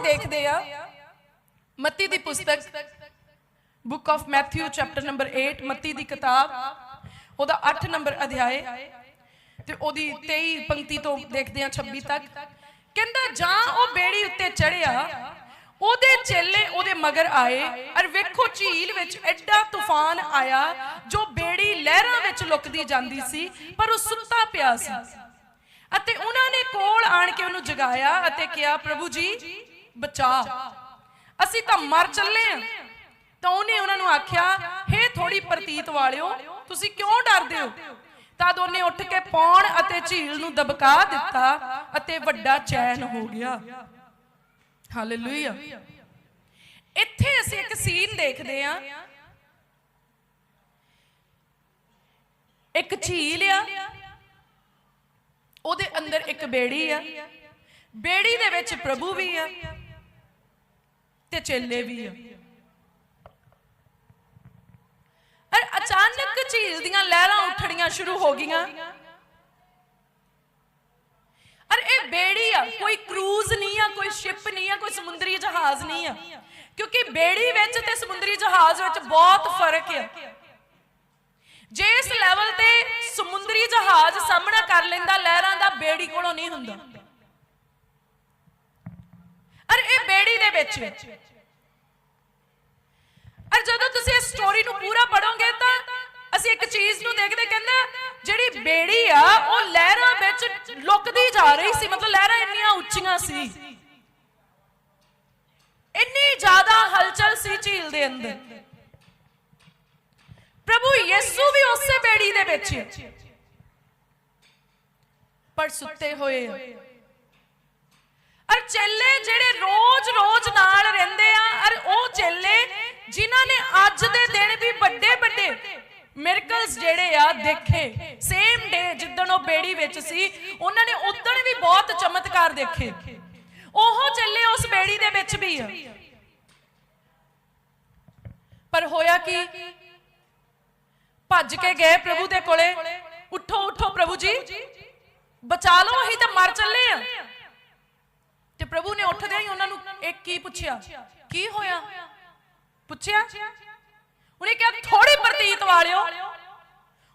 ਅਸੀਂ ਦੇਖਦੇ ਆ। ਮੱਤੀ ਦੀ ਪੁਸਤਕ book of Matthew chapter number 8 ਮੱਤੀ ਦੀ ਕਿਤਾਬ, ਉਹਦਾ 8 ਨੰਬਰ ਅਧਿਆਏ, ਤੇ ਉਹਦੀ 23 ਪੰਕਤੀ ਤੋਂ ਦੇਖਦੇ ਆ 26 ਤੱਕ। ਕਹਿੰਦਾ, ਜਾਂ ਉਹ ਬੇੜੀ ਉੱਤੇ ਚੜਿਆ ਉਹਦੇ ਚੇਲੇ ਉਹਦੇ ਮਗਰ ਆਏ ਅਰ ਵੇਖੋ ਝੀਲ ਵਿੱਚ ਐਡਾ ਤੂਫਾਨ ਆਇਆ ਜੋ ਬੇੜੀ ਲਹਿਰਾਂ ਵਿੱਚ ਲੁਕਦੀ ਜਾਂਦੀ ਸੀ, ਪਰ ਉਹ ਸੁੱਤਾ ਪਿਆ ਸੀ। ਅਤੇ ਉਹਨਾਂ ਨੇ ਕੋਲ ਆਣ ਕੇ ਉਹਨੂੰ ਜਗਾਇਆ ਅਤੇ ਕਿਹਾ, ਪ੍ਰਭੂ ਜੀ ਬਚਾ। ਅਸੀਂ ਤਾਂ ਮਰ ਚੱਲੇ ਆ। ਤਾਂ ਉਹਨੇ ਉਹਨਾਂ ਨੂੰ ਆਖਿਆ, ਹੇ ਥੋੜੀ ਪ੍ਰਤੀਤ ਵਾਲਿਓ, ਤੁਸੀਂ ਕਿਉਂ ਡਰਦੇ ਹੋ? ਤਦ ਉਹਨੇ ਉੱਠ ਕੇ ਪੌਣ ਅਤੇ ਝੀਲ ਨੂੰ ਦਬਕਾ ਦਿੱਤਾ ਅਤੇ ਵੱਡਾ ਚੈਨ ਹੋ ਗਿਆ। ਹਾਲੇਲੂਇਆ। ਇੱਥੇ ਅਸੀਂ ਇੱਕ ਸੀਨ ਦੇਖਦੇ ਆ। ਇੱਕ ਝੀਲ ਆ। ਉਹਦੇ ਅੰਦਰ ਇੱਕ ਬੇੜੀ ਆ। ਬੇੜੀ ਦੇ ਵਿੱਚ ਪ੍ਰਭੂ ਵੀ ਆ। ਤੇ ਚੇਲੇ ਵੀ ਆ। ਅਰ ਅਚਾਨਕ ਝੀਲ ਦੀਆਂ ਲਹਿਰਾਂ ਉੱਠਣੀਆਂ ਸ਼ੁਰੂ ਹੋ ਗਈਆਂ। ਅਰ ਇਹ ਬੇੜੀ ਆ, ਕੋਈ ਕਰੂਜ਼ ਨਹੀਂ ਆ, ਕੋਈ ਸ਼ਿਪ ਨਹੀਂ ਆ, ਕੋਈ ਸਮੁੰਦਰੀ ਜਹਾਜ਼ ਨਹੀਂ ਆ। ਕਿਉਂਕਿ ਬੇੜੀ ਵਿੱਚ ਤੇ ਸਮੁੰਦਰੀ ਜਹਾਜ਼ ਵਿੱਚ ਬਹੁਤ ਫ਼ਰਕ ਆ। ਜੇ ਇਸ ਲੈਵਲ ਤੇ ਸਮੁੰਦਰੀ ਜਹਾਜ਼ ਸਾਹਮਣਾ ਕਰ ਲੈਂਦਾ, ਲਹਿਰਾਂ ਦਾ ਬੇੜੀ ਕੋਲੋਂ ਨਹੀਂ ਹੁੰਦਾ ਅਰ ਇਹ ਬੇੜੀ ਦੇ ਵਿੱਚ। ਅਰ ਜਦੋਂ ਤੁਸੀਂ ਇਸ ਸਟੋਰੀ ਨੂੰ ਪੂਰਾ ਪੜੋਗੇ ਤਾਂ ਅਸੀਂ ਇੱਕ ਚੀਜ਼ ਨੂੰ ਦੇਖਦੇ ਕਹਿੰਦੇ ਜਿਹੜੀ ਬੇੜੀ ਆ, ਉਹ ਲਹਿਰਾਂ ਵਿੱਚ ਲੁਕਦੀ ਜਾ ਰਹੀ ਸੀ। ਮਤਲਬ ਲਹਿਰਾਂ ਇੰਨੀਆਂ ਉੱਚੀਆਂ ਸੀ। ਇੰਨੀ ਜ਼ਿਆਦਾ ਹਲਚਲ ਸੀ ਝੀਲ ਦੇ ਅੰਦਰ। ਪ੍ਰਭੂ ਯਿਸੂ ਵੀ ਉਸੇ ਬੇੜੀ ਦੇ ਵਿੱਚ। ਪਰ ਸੁੱਤੇ ਹੋਏ ਆ ਚੇਲੇ ਜਿਹੜੇ ਰੋਜ਼-ਰੋਜ਼ ਨਾਲ ਰਹਿੰਦੇ ਆ ਅਰ ਉਹ ਚੇਲੇ ਜਿਨ੍ਹਾਂ ਨੇ ਅੱਜ ਦੇ ਦਿਨ ਵੀ ਵੱਡੇ ਵੱਡੇ ਮਿਰਕਲਸ ਜਿਹੜੇ ਆ ਦੇਖੇ। ਸੇਮ ਡੇ ਜਿੱਦਣ ਉਹ ਬੇੜੀ ਵਿੱਚ ਸੀ, ਉਹਨਾਂ ਨੇ ਉਦੋਂ ਵੀ ਬਹੁਤ ਚਮਤਕਾਰ ਦੇਖੇ। ਉਹ ਚੱਲੇ ਉਸ ਬੇੜੀ ਦੇ ਵਿੱਚ ਵੀ ਆ। ਪਰ ਹੋਇਆ ਕੀ? ਭੱਜ ਕੇ ਗਏ ਪ੍ਰਭੂ ਦੇ ਕੋਲੇ। ਉੱਠੋ ਉੱਠੋ ਪ੍ਰਭੂ ਜੀ। ਬਚਾ ਲਓ, ਅਸੀਂ ਤਾਂ ਮਰ ਚੱਲੇ ਆ। ਤੇ ਪ੍ਰਭੂ ਨੇ ਉੱਠਦਿਆਂ ਹੀ ਉਹਨਾਂ ਨੂੰ ਇੱਕ ਕੀ ਪੁੱਛਿਆ? ਕੀ ਹੋਇਆ? ਪੁੱਛਿਆ? ਉਹਨੇ ਕਿਹਾ ਥੋੜੀ ਪ੍ਰਤੀਤ ਵਾਲਿਓ।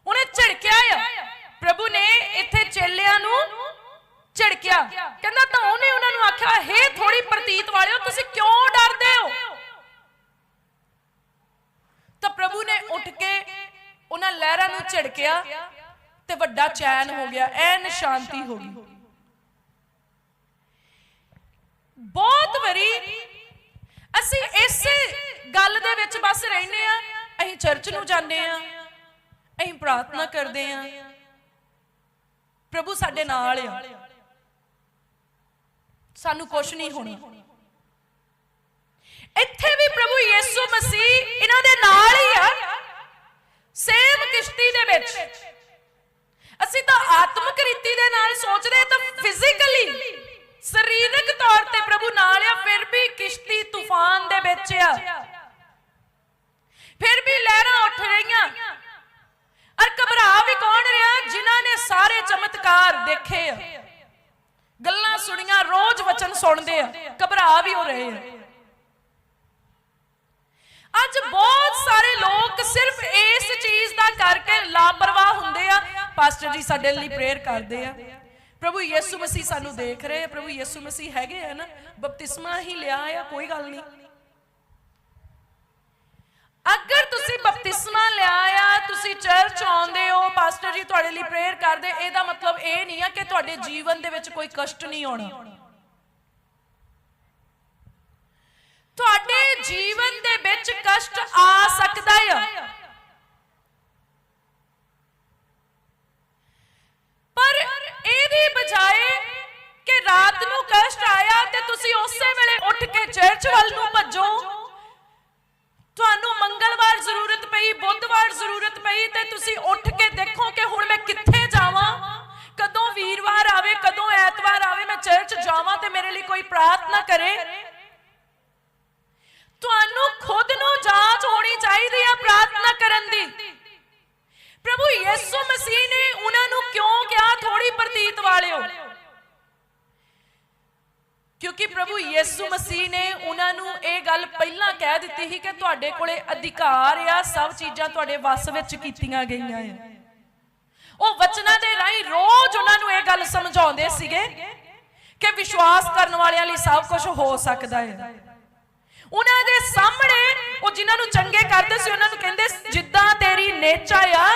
ਉਹਨੇ ਝਿੜਕਿਆ ਪ੍ਰਭੂ ਨੇ ਇੱਥੇ ਚੇਲਿਆਂ ਨੂੰ ਝਿੜਕਿਆ। ਕਹਿੰਦਾ, ਤਾਂ ਉਹਨੇ ਉਹਨਾਂ ਨੂੰ ਆਖਿਆ, ਹੇ ਥੋੜੀ ਪ੍ਰਤੀਤ ਵਾਲਿਓ, ਤੁਸੀਂ ਕਿਉਂ ਡਰਦੇ ਹੋ? ਤਾਂ ਪ੍ਰਭੂ ਨੇ ਉੱਠ ਕੇ ਉਹਨਾਂ ਲਹਿਰਾਂ ਨੂੰ ਝਿੜਕਿਆ ਤੇ ਵੱਡਾ ਚੈਨ ਹੋ ਗਿਆ। ਐਨ ਸ਼ਾਂਤੀ ਹੋ ਗਈ। ਬਹੁਤ ਵਾਰੀ ਅਸੀਂ ਇਸੇ ਗੱਲ ਦੇ ਵਿੱਚ ਬਸ ਰਹਿੰਦੇ ਆ ਅਸੀਂ ਚਰਚ ਨੂੰ ਜਾਂਦੇ ਆ ਅਸੀਂ ਪ੍ਰਾਰਥਨਾ ਕਰਦੇ ਆ ਪ੍ਰਭੂ ਸਾਡੇ ਨਾਲ ਆ। ਸਾਨੂੰ ਕੁਝ ਨਹੀਂ ਹੋਣਾ। ਇੱਥੇ ਵੀ ਪ੍ਰਭੂ ਯੀਸੂ ਮਸੀਹ ਇਹਨਾਂ ਦੇ ਨਾਲ ਹੀ ਆ। ਸੇਮ ਕਿਸ਼ਤੀ ਦੇ ਵਿੱਚ। ਅਸੀਂ ਤਾਂ ਆਤਮਿਕ ਰੀਤੀ ਦੇ ਨਾਲ ਸੋਚਦੇ ਸਰੀਰਕ ਤੌਰ ਤੇ ਪ੍ਰਭੂ ਨਾਲ ਆ, ਫਿਰ ਵੀ ਕਿਸ਼ਤੀ ਤੂਫਾਨ ਦੇ ਵਿੱਚ ਆ। ਫਿਰ ਵੀ ਲਹਿਰਾਂ ਉੱਠ ਰਹੀਆਂ। ਅਰ ਘਬਰਾ ਵੀ ਕੌਣ ਰਿਹਾ ਜਿਨ੍ਹਾਂ ਨੇ ਸਾਰੇ ਚਮਤਕਾਰ ਦੇਖੇ ਆ? ਗੱਲਾਂ ਸੁਣੀਆਂ, ਰੋਜ਼ ਵਚਨ ਸੁਣਦੇ ਆ। ਘਬਰਾ ਵੀ ਹੋ ਰਹੇ ਆ। ਅੱਜ ਬਹੁਤ ਸਾਰੇ ਲੋਕ ਸਿਰਫ ਇਸ ਚੀਜ਼ ਦਾ ਕਰਕੇ ਲਾਪਰਵਾਹ ਹੁੰਦੇ ਆ। ਪਾਸਟਰ ਜੀ, ਸਾਡੇ ਲਈ ਪ੍ਰੇਅਰ ਕਰਦੇ ਆ। ਪ੍ਰਭੂ ਯਿਸੂ ਮਸੀਹ ਸਾਨੂੰ ਦੇਖ ਰਹੇ ਆ, ਪ੍ਰਭੂ ਯਿਸੂ ਮਸੀਹ ਹੈਗੇ ਆ ਨਾ, ਬਪਤਿਸਮਾ ਹੀ ਲਿਆ ਆ, ਕੋਈ ਗੱਲ ਨਹੀਂ। ਅਗਰ ਤੁਸੀਂ ਬਪਤਿਸਮਾ ਲਿਆ ਆ, ਤੁਸੀਂ ਚਰਚ ਆਉਂਦੇ ਹੋ, ਪਾਸਟਰ ਜੀ ਤੁਹਾਡੇ ਲਈ ਪ੍ਰੇਅਰ ਕਰਦੇ, ਇਹਦਾ ਮਤਲਬ ਇਹ ਨਹੀਂ ਆ ਕਿ ਤੁਹਾਡੇ ਜੀਵਨ ਦੇ ਵਿੱਚ ਕੋਈ ਕਸ਼ਟ ਨਹੀਂ ਆਉਣਾ। ਤੁਹਾਡੇ ਜੀਵਨ ਦੇ ਵਿੱਚ ਕਸ਼ਟ ਆ ਸਕਦਾ ਆ ਪਰ ਇਹਦੀ ਬਜਾਏ ਕਿ ਰਾਤ ਨੂੰ ਕਸ਼ਟ ਆਇਆ ਤੇ ਤੁਸੀਂ ਉਸੇ ਵੇਲੇ ਉੱਠ ਕੇ ਚਰਚ ਵੱਲ ਨੂੰ ਭੱਜੋ। ਤੁਹਾਨੂੰ ਮੰਗਲਵਾਰ ਜ਼ਰੂਰਤ ਪਈ, ਬੁੱਧਵਾਰ ਜ਼ਰੂਰਤ ਪਈ ਤੇ ਤੁਸੀਂ ਉੱਠ ਕੇ ਦੇਖੋ ਕਿ ਹੁਣ ਮੈਂ ਕਿੱਥੇ ਜਾਵਾਂ। ਕਦੋਂ ਵੀਰਵਾਰ ਆਵੇ, ਕਦੋਂ ਐਤਵਾਰ ਆਵੇ, ਮੈਂ ਚਰਚ ਜਾਵਾਂ ਤੇ ਮੇਰੇ ਲਈ ਕੋਈ ਪ੍ਰਾਰਥਨਾ ਕਰੇ ਤੁਹਾਨੂੰ ਖੁਦ ਨੂੰ ਜਾਂਚ ਹੋਣੀ ਚਾਹੀਦੀ ਹੈ ਪ੍ਰਾਰਥਨਾ ਕਰਨ ਦੀ ਪ੍ਰਭੂ ਯਿਸੂ ਮਸੀਹ ਨੇ ਉਹਨਾਂ ਨੂੰ ਕਿਉਂ ਕਿਹਾ ਥੋੜੀ ਪ੍ਰਤੀਤ ਵਾਲਿਓ ਕਿਉਂਕਿ ਕਿਉਂਕਿ ਪ੍ਰਭੂ ਯੀਸੂ ਮਸੀਹ ਨੇ ਉਹਨਾਂ ਨੂੰ ਇਹ ਗੱਲ ਪਹਿਲਾਂ ਕਹਿ ਦਿੱਤੀ ਸੀ ਕਿ ਤੁਹਾਡੇ ਕੋਲੇ ਅਧਿਕਾਰ ਆ, ਸਭ ਚੀਜ਼ਾਂ ਤੁਹਾਡੇ ਵੱਸ ਵਿੱਚ ਕੀਤੀਆਂ ਗਈਆਂ ਆ। ਉਹ ਵਚਨਾਂ ਦੇ ਰਾਹੀਂ ਰੋਜ਼ ਉਹਨਾਂ ਨੂੰ ਇਹ ਗੱਲ ਸਮਝਾਉਂਦੇ ਸੀਗੇ ਕਿ ਵਿਸ਼ਵਾਸ ਕਰਨ ਵਾਲਿਆਂ ਲਈ ਸਭ ਕੁਝ ਹੋ ਸਕਦਾ ਹੈ ਉਹਨਾਂ ਦੇ ਸਾਹਮਣੇ ਉਹ ਜਿਨ੍ਹਾਂ ਨੂੰ ਚੰਗੇ ਕਰਦੇ ਸੀ, ਉਹਨਾਂ ਨੂੰ ਕਹਿੰਦੇ ਜਿੱਦਾਂ ਤੇਰੀ ਨੇਚਾ ਆ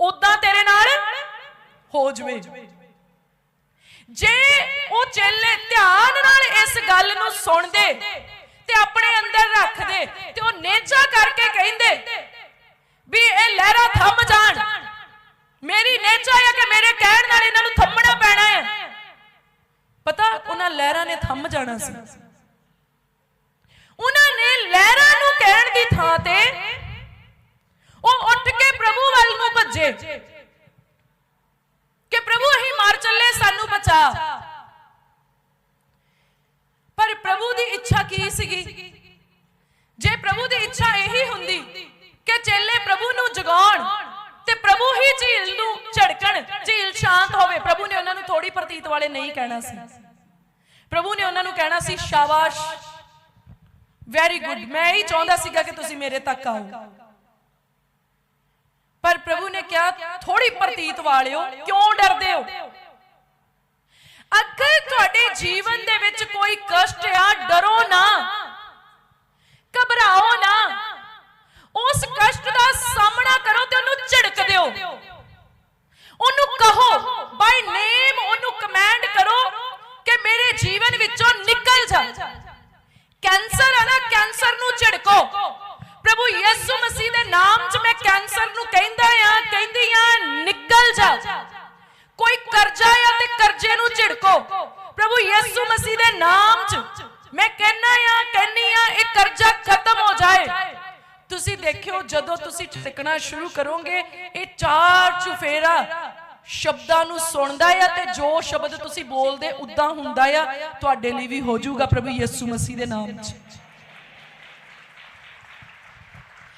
ਉਦਾਂ ਤੇਰੇ ਨਾਲ ਹੋ ਜਵੇ। ਜੇ ਉਹ ਚੇਲੇ ਧਿਆਨ ਨਾਲ ਇਸ ਗੱਲ ਨੂੰ ਸੁਣਦੇ ਤੇ ਆਪਣੇ ਅੰਦਰ ਰੱਖਦੇ ਤੇ ਉਹ ਨੇਚਾ ਕਰਕੇ ਕਹਿੰਦੇ ਵੀ ਇਹ ਲਹਿਰਾਂ ਥੰਮ ਜਾਣ। ਮੇਰੀ ਨੇਚਾ ਹੈ ਕਿ ਮੇਰੇ ਕਹਿਣ ਨਾਲ ਇਹਨਾਂ ਨੂੰ ਥੰਮਣਾ ਪੈਣਾ ਹੈ ਪਤਾ, ਉਹਨਾਂ ਲਹਿਰਾਂ ਨੇ ਥੰਮ ਜਾਣਾ ਸੀ। ਉਹਨਾਂ ਨੇ ਲਹਿਰਾਂ ਨੂੰ ਕਹਿਣ ਦੀ ਥਾਂ ਤੇ ਉਹ ਉੱਠ ਕੇ ਪ੍ਰਭੂ ਵੱਲ ਨੂੰ ਭੱਜੇ। ਪ੍ਰਭੂ, ਅਸੀਂ ਮਾਰ ਚੱਲੇ, ਸਾਨੂੰ ਬਚਾ। ਪਰ ਪ੍ਰਭੂ ਦੀ ਇੱਛਾ ਕੀ ਸੀਗੀ? ਜੇ ਪ੍ਰਭੂ ਦੀ ਇੱਛਾ ਇਹੀ ਹੁੰਦੀ ਕਿ ਚੇਲੇ ਪ੍ਰਭੂ ਨੂੰ ਜਗਾਉਣ ਤੇ ਪ੍ਰਭੂ ਹੀ ਝੀਲ ਨੂੰ ਝੜਕਣ, ਝੀਲ ਸ਼ਾਂਤ ਹੋਵੇ, ਪ੍ਰਭੂ ਨੇ ਉਹਨਾਂ ਨੂੰ ਥੋੜੀ ਪ੍ਰਤੀਤ ਵਾਲੇ ਨਹੀਂ ਕਹਿਣਾ ਸੀ। ਪ੍ਰਭੂ ਨੇ ਉਹਨਾਂ ਨੂੰ ਕਹਿਣਾ ਸੀ, ਸ਼ਾਬਾਸ਼ ਵੈਰੀ ਗੁੱਡ ਮੈਂ ਹੀ ਚਾਹੁੰਦਾ ਸੀਗਾ ਕਿ ਤੁਸੀਂ ਮੇਰੇ ਤੱਕ ਆਓ। ਪਰ ਪ੍ਰਭੂ ਨੇ ਕਿਹਾ ਥੋੜੀ ਪ੍ਰਤੀਤ ਵਾਲਿਓ, ਕਿਉਂ ਡਰਦੇ ਹੋ? ਅਗਰ ਤੁਹਾਡੇ ਜੀਵਨ ਦੇ ਵਿੱਚ ਕੋਈ ਕਸ਼ਟ ਆ ਡਰੋ ਨਾ। ਘਬਰਾਓ ਨਾ। ਉਸ ਕਸ਼ਟ ਦਾ ਸਾਹਮਣਾ ਕਰੋ ਤੇ ਉਹਨੂੰ ਝਿੜਕ ਦਿਓ। ਪ੍ਰਭੂ ਯਿਸੂ ਮਸੀਹ ਦੇ ਨਾਮ 'ਚ ਮੈਂ ਕਹਿੰਨਾ ਆ ਕਹਿੰਨੀ ਆ ਇਹ ਕਰਜ਼ਾ ਖਤਮ ਹੋ ਜਾਏ। ਤੁਸੀਂ ਦੇਖਿਓ ਜਦੋਂ ਤੁਸੀਂ ਟਿਕਣਾ ਸ਼ੁਰੂ ਕਰੋਗੇ, ਇਹ ਚਾਰ ਚੁਫੇਰਾ ਸ਼ਬਦਾਂ ਨੂੰ ਸੁਣਦਾ ਆ ਤੇ ਜੋ ਸ਼ਬਦ ਤੁਸੀਂ ਬੋਲਦੇ, ਉਦਾਂ ਹੁੰਦਾ ਆ। ਤੁਹਾਡੇ ਲਈ ਵੀ ਹੋ ਜਾਊਗਾ ਪ੍ਰਭੂ ਯਿਸੂ ਮਸੀਹ ਦੇ ਨਾਮ 'ਚ।